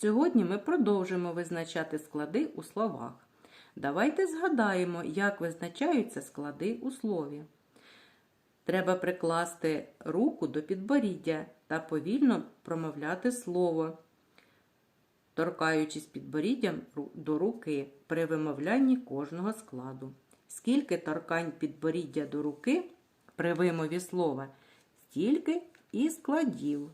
Сьогодні ми продовжимо визначати склади у словах. Давайте згадаємо, як визначаються склади у слові. Треба прикласти руку до підборіддя та повільно промовляти слово, торкаючись підборіддям до руки при вимовлянні кожного складу. Скільки торкань підборіддя до руки при вимові слова, стільки і складів.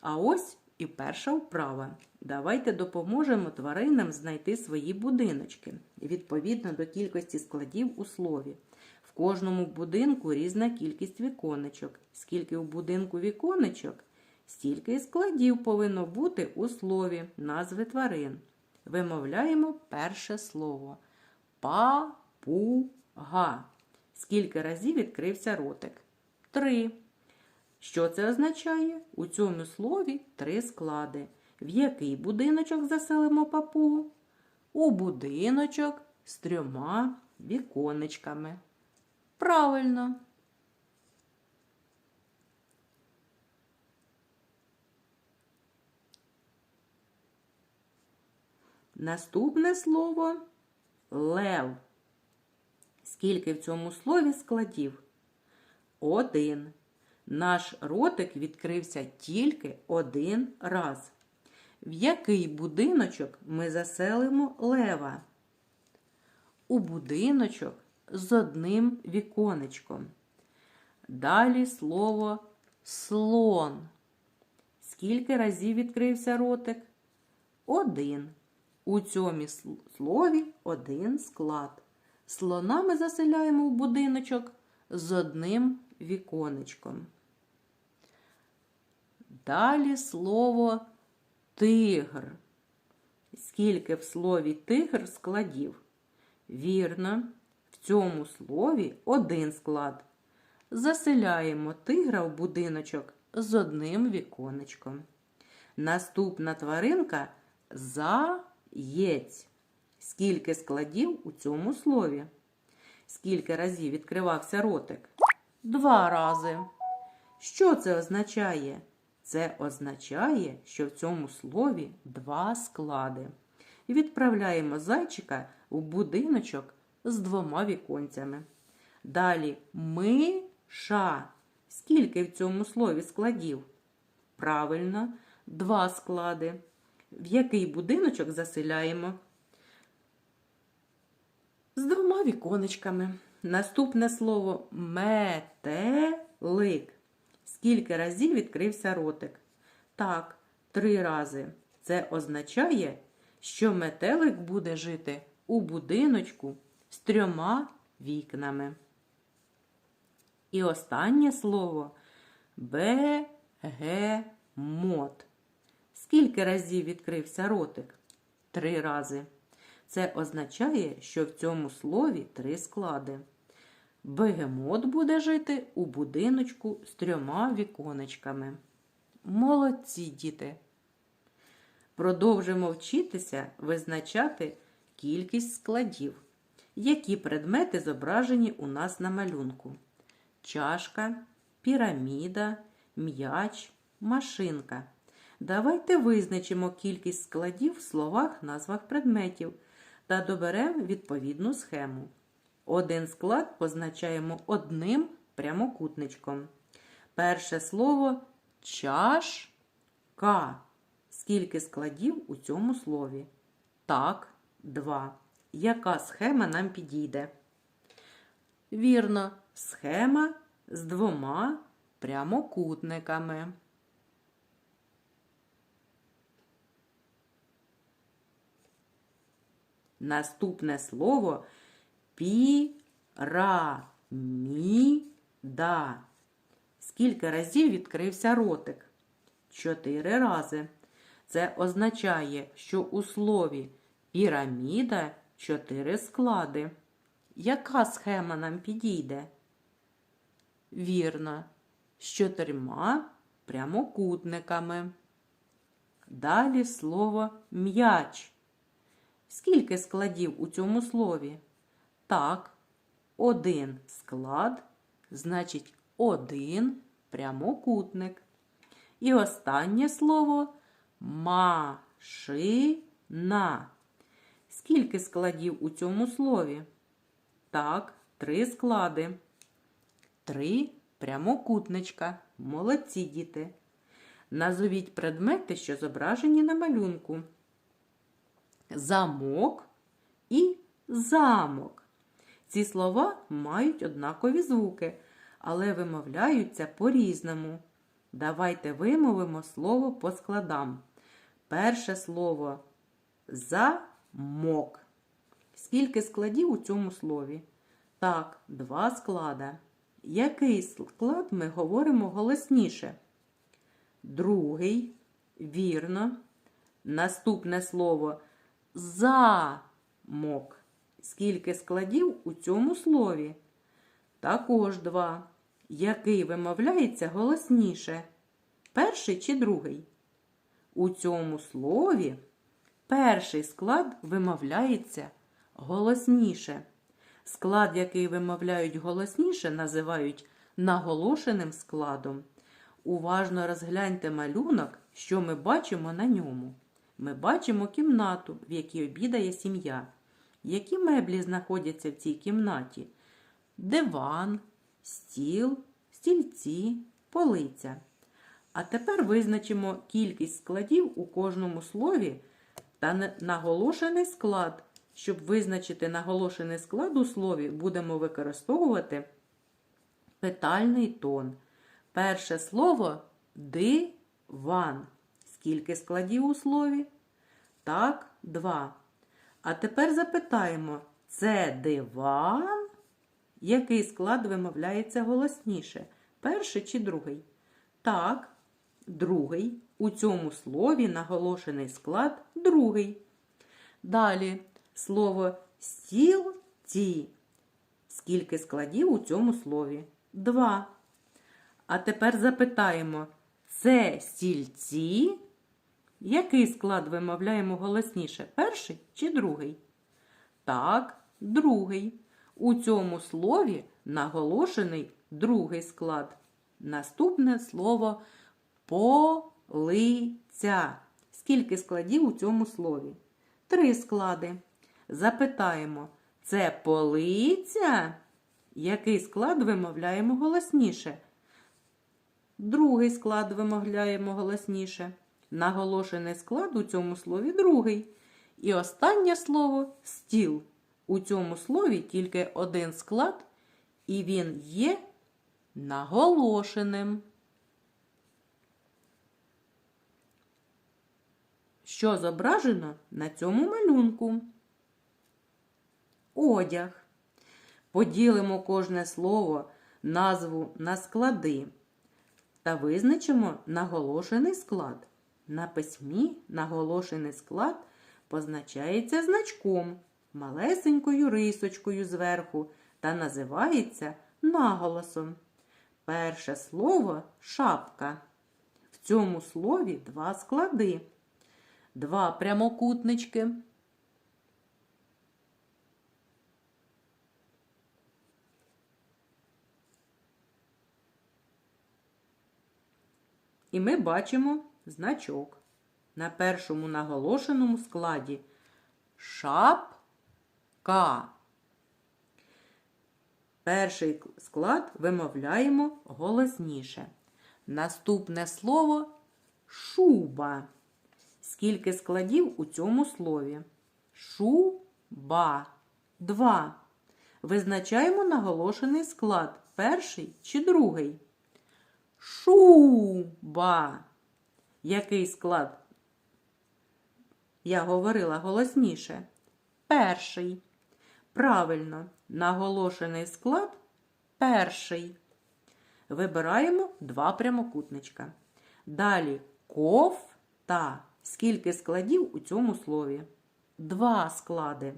А ось і перша вправа. Давайте допоможемо тваринам знайти свої будиночки відповідно до кількості складів у слові. В кожному будинку різна кількість віконечок. Скільки у будинку віконечок, стільки складів повинно бути у слові назви тварин. Вимовляємо перше слово папуга. Скільки разів відкрився ротик? Три. Що це означає? У цьому слові три склади. В який будиночок заселимо папугу? У будиночок з трьома віконечками. Правильно. Наступне слово лев. Скільки в цьому слові складів? Один. Наш ротик відкрився тільки один раз. В який будиночок ми заселимо лева? У будиночок з одним віконечком. Далі слово слон. Скільки разів відкрився ротик? Один. У цьому слові один склад. Слона ми заселяємо в будиночок з одним віконечком. Далі слово тигр. Скільки в слові тигр складів? Вірно, в цьому слові один склад. Заселяємо тигра в будиночок з одним віконечком. Наступна тваринка заєць. Скільки складів у цьому слові? Скільки разів відкривався ротик? Два рази. Що це означає? Це означає, що в цьому слові два склади. І відправляємо зайчика в будиночок з двома віконцями. Далі миша. Скільки в цьому слові складів? Правильно, два склади. В який будиночок заселяємо? З двома віконечками. Наступне слово метелик. Скільки разів відкрився ротик? Так, три рази. Це означає, що метелик буде жити у будиночку з трьома вікнами. І останнє слово бегемот. Скільки разів відкрився ротик? Три рази. Це означає, що в цьому слові три склади. Бегемот буде жити у будиночку з трьома віконечками. Молодці діти! Продовжимо вчитися визначати кількість складів. Які предмети зображені у нас на малюнку? Чашка, піраміда, м'яч, машинка. Давайте визначимо кількість складів в словах, назвах предметів та доберемо відповідну схему. Один склад позначаємо одним прямокутничком. Перше слово чашка. Скільки складів у цьому слові? Так, два. Яка схема нам підійде? Вірно, схема з двома прямокутниками. Наступне слово піраміда. Скільки разів відкрився ротик? Чотири рази. Це означає, що у слові піраміда чотири склади. Яка схема нам підійде? Вірно, з чотирма прямокутниками. Далі слово м'яч. Скільки складів у цьому слові? Так, один склад, значить один прямокутник. І останнє слово Машина. Скільки складів у цьому слові? Так, три склади. Три прямокутничка. Молодці діти. Назовіть предмети, що зображені на малюнку. Замок і замок. Ці слова мають однакові звуки, але вимовляються по-різному. Давайте вимовимо слово по складам. Перше слово замок. Скільки складів у цьому слові? Так, два склада. Який склад ми говоримо голосніше? Другий, вірно. Наступне слово замок. Скільки складів у цьому слові? Також два. Який вимовляється голосніше? Перший чи другий? У цьому слові перший склад вимовляється голосніше. Склад, який вимовляють голосніше, називають наголошеним складом. Уважно розгляньте малюнок, що ми бачимо на ньому. Ми бачимо кімнату, в якій обідає сім'я. Які меблі знаходяться в цій кімнаті? Диван, стіл, стільці, полиця. А тепер визначимо кількість складів у кожному слові та наголошений склад. Щоб визначити наголошений склад у слові, будемо використовувати питальний тон. Перше слово диван. Скільки складів у слові? Так, два. А тепер запитаємо: це диван? Який склад вимовляється голосніше? Перший чи другий? Так, другий. У цьому слові наголошений склад другий. Далі слово стілці. Скільки складів у цьому слові? Два. А тепер запитаємо: це стільці? Який склад вимовляємо голосніше? Перший чи другий? Так, другий. У цьому слові наголошений другий склад. Наступне слово полиця. Скільки складів у цьому слові? Три склади. Запитаємо, це полиця? Який склад вимовляємо голосніше? Другий склад вимовляємо голосніше. Наголошений склад у цьому слові другий. І останнє слово стіл. У цьому слові тільки один склад, і він є наголошеним. Що зображено на цьому малюнку? Одяг. Поділимо кожне слово, назву на склади та визначимо наголошений склад. На письмі наголошений склад позначається значком, малесенькою рисочкою зверху та називається наголосом. Перше слово шапка. В цьому слові два склади, два прямокутнички. І ми бачимо значок на першому наголошеному складі шапка. Перший склад вимовляємо голосніше. Наступне слово шуба. Скільки складів у цьому слові? Шуба. Два. Визначаємо наголошений склад. Перший чи другий? Шуба. Який склад? Я говорила голосніше. Перший. Правильно, наголошений склад перший. Вибираємо два прямокутничка. Далі кофта. Скільки складів у цьому слові? Два склади.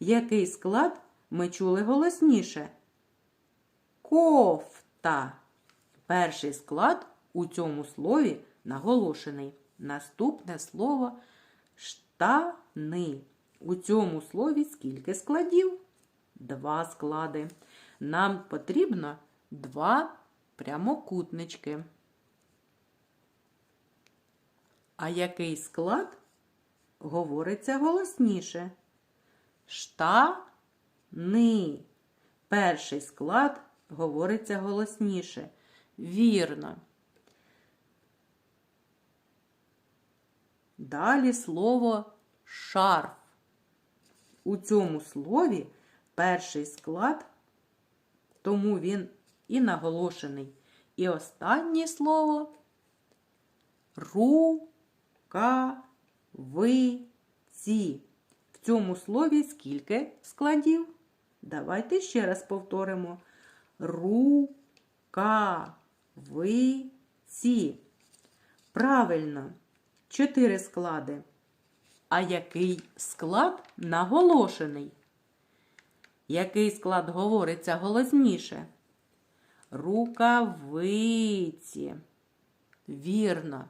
Який склад ми чули голосніше? Кофта. Перший склад у цьому слові наголошений. Наступне слово штани. У цьому слові скільки складів? Два склади. Нам потрібно два прямокутнички. А який склад говориться голосніше? Штани. Перший склад говориться голосніше. Вірно. Далі слово шарф. У цьому слові перший склад, тому він і наголошений. І останнє слово рукавиці. В цьому слові скільки складів? Давайте ще раз повторимо. Рукавиці. Правильно, чотири склади. А який склад наголошений? Який склад говориться голосніше? Рукавиці. Вірно.